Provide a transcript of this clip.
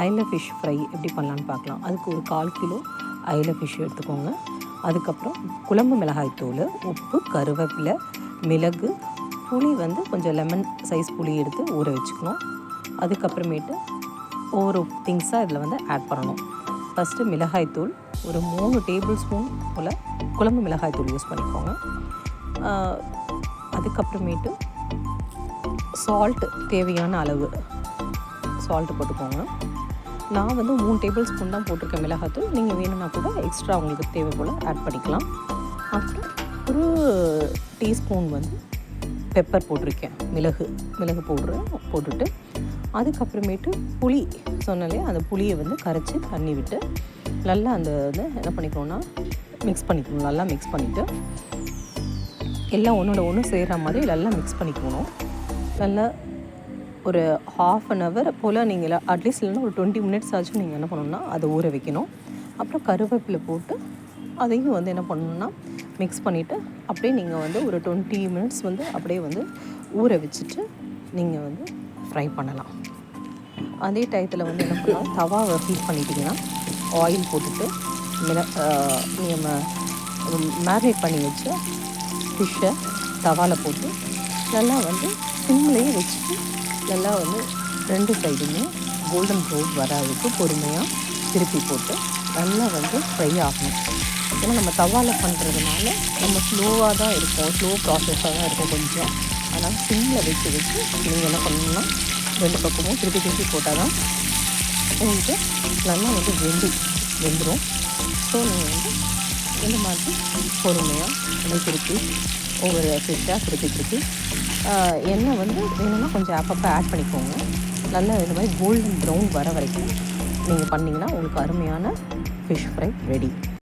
அயில fish fry எப்படி பண்ணலான்னு பார்க்கலாம். அதுக்கு ஒரு கால் கிலோ அயில ஃபிஷ் எடுத்துக்கோங்க. அதுக்கப்புறம் குழம்பு மிளகாய் தூள் உப்பு கருவேப்பிலை மிளகு புளி வந்து கொஞ்சம் லெமன் சைஸ் புளி எடுத்து ஊற வச்சுக்கணும். அதுக்கப்புறமேட்டு ஒவ்வொரு திங்ஸாக இதில் வந்து ஆட் பண்ணணும். ஃபஸ்ட்டு மிளகாய்த்தூள் ஒரு மூணு டேபிள் ஸ்பூன் போல் குழம்பு மிளகாய்த்தூள் யூஸ் பண்ணிக்கோங்க. அதுக்கப்புறமேட்டு சால்ட் தேவையான அளவு சால்ட்டு போட்டுக்கோங்க. நான் வந்து மூணு டேபிள் ஸ்பூன் தான் போட்டிருக்கேன் மிளகாத்தூள். நீங்கள் வேணும்னா கூட எக்ஸ்ட்ரா உங்களுக்கு தேவை போல் ஆட் பண்ணிக்கலாம். அப்புறம் ஒரு டீஸ்பூன் வந்து பெப்பர் போட்டிருக்கேன். மிளகு மிளகு போடுறேன் போட்டுட்டு அதுக்கப்புறமேட்டு புளி சொன்னாலே அந்த புளியை வந்து கரைச்சி தண்ணி விட்டு நல்லா அந்த வந்து என்ன பண்ணிக்கணும்னா மிக்ஸ் பண்ணிக்கணும். நல்லா மிக்ஸ் பண்ணிவிட்டு எல்லாம் ஒன்றோட ஒன்று சேர்கிற மாதிரி நல்லா மிக்ஸ் பண்ணிக்கணும். நல்லா ஒரு ஹாஃப் அன் ஹவர் போல் நீங்கள் அட்லீஸ்ட் இல்லைன்னா ஒரு டுவெண்ட்டி மினிட்ஸ் ஆச்சும் நீங்கள் என்ன பண்ணணும்னா அதை ஊற வைக்கணும். அப்புறம் கருவேப்பிலை போட்டு அதையும் வந்து என்ன பண்ணணும்னா மிக்ஸ் பண்ணிவிட்டு அப்படியே நீங்கள் வந்து ஒரு டுவெண்ட்டி மினிட்ஸ் வந்து அப்படியே வந்து ஊற வச்சுட்டு நீங்கள் வந்து ஃப்ரை பண்ணலாம். அதே டயத்தில் வந்து என்ன பண்ணலாம் தவாவை ஹீட் பண்ணிட்டீங்கன்னா ஆயில் போட்டுட்டு மிள நம்ம மேரினேட் பண்ணி வச்ச ஃபிஷ்ஷை தவாவில் போட்டு நல்லா வந்து சிம்லேயே வச்சுட்டு நல்லா வந்து ரெண்டு சைடுமே கோல்டன் ப்ரௌன் வர அளவுக்கு பொறுமையாக திருப்பி போட்டு நல்லா வந்து ஃப்ரை ஆகணும். ஏன்னா நம்ம தவாவில் பண்ணுறதுனால நம்ம ஸ்லோவாக தான் இருக்கும். ஸ்லோ ப்ராசஸாக தான் இருக்கும் கொஞ்சம். அதனால் சிம்மில் வச்சு வச்சு நீங்கள் என்ன பண்ணணும்னா ரெண்டு பக்கமும் திருப்பி திருப்பி போட்டால் தான் உங்களுக்கு நல்லா வந்து வெந்து வெந்துடும் ஸோ நீங்கள் வந்து இந்த மாதிரி பொறுமையாக வந்து திருப்பி ஒவ்வொரு ஃபிஷ்ஷாக திருப்பி எண்ணெய் வந்து வேணும்னா கொஞ்சம் அப்பப்போ ஆட் பண்ணிக்கோங்க. நல்லா இந்த மாதிரி கோல்டன் ப்ரௌன் வர வரைக்கும் நீங்கள் பண்ணிங்கன்னா உங்களுக்கு அருமையான ஃபிஷ் ஃப்ரை ரெடி